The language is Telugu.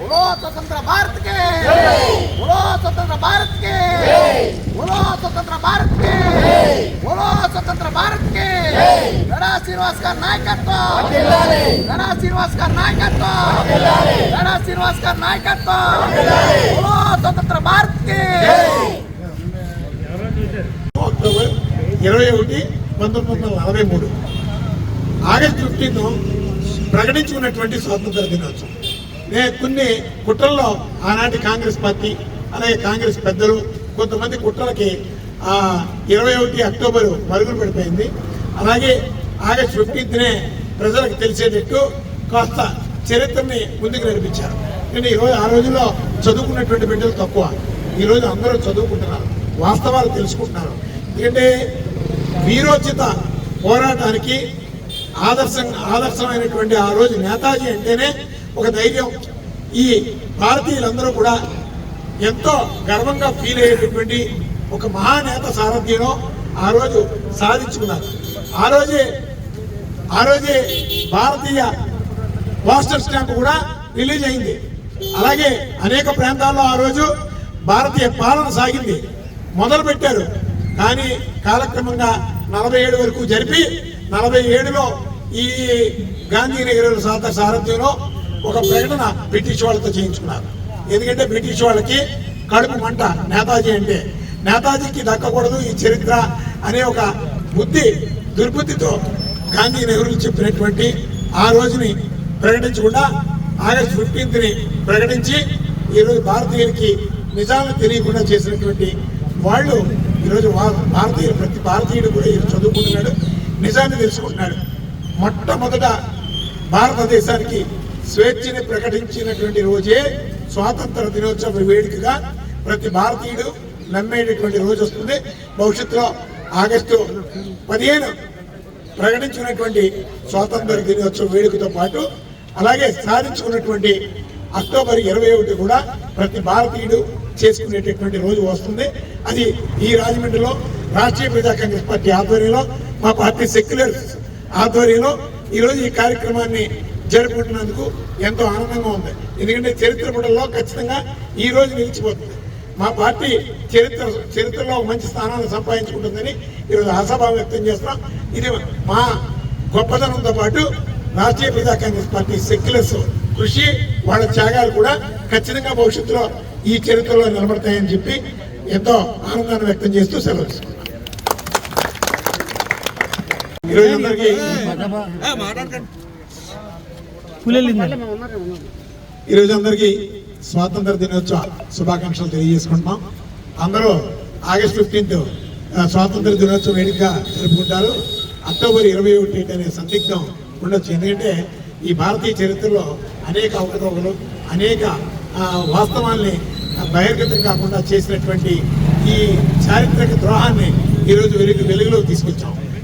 बोलो स्वतंत्र भारत के बोलो स्वतंत्र भारत के बोलो स्वतंत्र भारत के बोलो स्वतंत्र भारत के गड़ा श्रीनिवास का नायकत्व गड़ा श्रीनिवास का नायकत्व गड़ा श्रीनिवास का नायकत्व बोलो स्वतंत्र भारत के అక్టోబర్ ఇరవై ఒకటి పంతొమ్మిది వందల నలభై మూడు ఆగస్టు ఫిఫ్టీన్ ప్రకటించుకున్నటువంటి స్వాతంత్ర దినోత్సవం. నేను కొన్ని కుట్రల్లో ఆనాటి కాంగ్రెస్ పార్టీ అలాగే కాంగ్రెస్ పెద్దలు కొంతమంది కుట్రలకి ఆ ఇరవై ఒకటి అక్టోబర్ మరుగులు పడిపోయింది. అలాగే ఆగస్ట్ ఫిఫ్టీన్త్నే ప్రజలకు తెలిసేటట్టు కాస్త చరిత్రని ముందుకు నడిపించారు. కానీ ఈరోజు ఆ రోజుల్లో చదువుకున్నటువంటి బిడ్డలు తక్కువ. ఈరోజు అందరూ చదువుకుంటున్నారు. వాస్తవాలు తెలుసుకుంటున్నారు. ఎందుకంటే వీరోచిత పోరాటానికి ఆదర్శం ఆదర్శమైనటువంటి ఆ రోజు నేతాజీ అంటేనే ఒక ధైర్యం. ఈ భారతీయులందరూ కూడా ఎంతో గర్వంగా ఫీల్ అయ్యేటటువంటి ఒక మహానేత సారథ్యంలో ఆ రోజు సాధించుకున్నారు. ఆ రోజే ఆ రోజే భారతీయ పోస్టర్ స్టాంప్ కూడా రిలీజ్ అయింది. అలాగే అనేక ప్రాంతాల్లో ఆ రోజు భారతీయ పాలన సాగింది. మొదలు పెట్టారు కానీ కాలక్రమంగా నలభై ఏడు వరకు జరిపి నలభై ఏడులో ఈ గాంధీ నెహ్రూ సాత సారథ్యంలో ఒక ప్రకటన బ్రిటిష్ వాళ్ళతో చేయించుకున్నారు. ఎందుకంటే బ్రిటిష్ వాళ్ళకి కడుపు మంట నేతాజీ అంటే నేతాజీకి దక్కకూడదు ఈ చరిత్ర అనే ఒక బుద్ధి దుర్బుద్ధితో గాంధీ నెహ్రూ చెప్పినటువంటి ఆ రోజుని ప్రకటించకుండా ఆగస్ట్ ఫిఫ్టీన్త్ని ప్రకటించి ఈరోజు భారతీయులకి నిజాలను తెలియకుండా చేసినటువంటి వాళ్ళు ఈరోజు వా- భారతీయులు ప్రతి భారతీయుడు కూడా ఈరోజు చదువుకుంటున్నాడు. నిజాన్ని తెలుసుకుంటున్నాడు. మొట్టమొదట భారతదేశానికి స్వేచ్ఛని ప్రకటించినటువంటి రోజే స్వాతంత్ర దినోత్సవ వేడుకగా ప్రతి భారతీయుడు నమ్మేటటువంటి రోజు వస్తుంది. భవిష్యత్తులో ఆగస్టు పదిహేను ప్రకటించినటువంటి స్వాతంత్ర దినోత్సవ వేడుకతో పాటు అలాగే సాధించుకున్నటువంటి అక్టోబర్ ఇరవై ఒకటి కూడా ప్రతి భారతీయుడు చేసుకునేటటువంటి రోజు వస్తుంది. అది ఈ రాజమండ్రిలో రాష్ట్రీయ ప్రజా కాంగ్రెస్ పార్టీ ఆధ్వర్యంలో మా పార్టీ సెక్యులర్ ఆధ్వర్యంలో ఈరోజు ఈ కార్యక్రమాన్ని జరుపుకుంటున్నందుకు ఎంతో ఆనందంగా ఉంది. ఎందుకంటే చరిత్ర పుటల్లో ఖచ్చితంగా ఈ రోజు నిలిచిపోతుంది. మా పార్టీ చరిత్ర చరిత్రలో ఒక మంచి స్థానాన్ని సంపాదించుకుంటుందని ఈరోజు ఆశాభావం వ్యక్తం చేస్తున్నాం. ఇది మా గొప్పతనంతో పాటు రాష్ట్రీయ ప్రజా కాంగ్రెస్ పార్టీ సెక్యులర్స్ కృషి వాళ్ళ త్యాగాలు కూడా ఖచ్చితంగా భవిష్యత్తులో ఈ చరిత్రలో నిలబడతాయని చెప్పి ఎంతో ఆనందాన్ని వ్యక్తం చేస్తూ సెలవు. ఈరోజు అందరికీ ఈరోజు అందరికీ స్వాతంత్ర దినోత్సవ శుభాకాంక్షలు తెలియజేసుకుంటున్నాం. అందరూ ఆగస్ట్ ఫిఫ్టీన్త్ స్వాతంత్ర దినోత్సవ వేడుకగా జరుపుకుంటారు. అక్టోబర్ ఇరవై ఒకటి అనే సందిగ్ధం ఉండొచ్చు. ఎందుకంటే ఈ భారతీయ చరిత్రలో అనేక అవకతవకలు అనేక వాస్తవాల్ని బహిర్గతం కాకుండా చేసినటువంటి ఈ చారిత్రక ద్రోహాన్ని ఈరోజు వెలుగు వెలుగులోకి తీసుకొచ్చాం.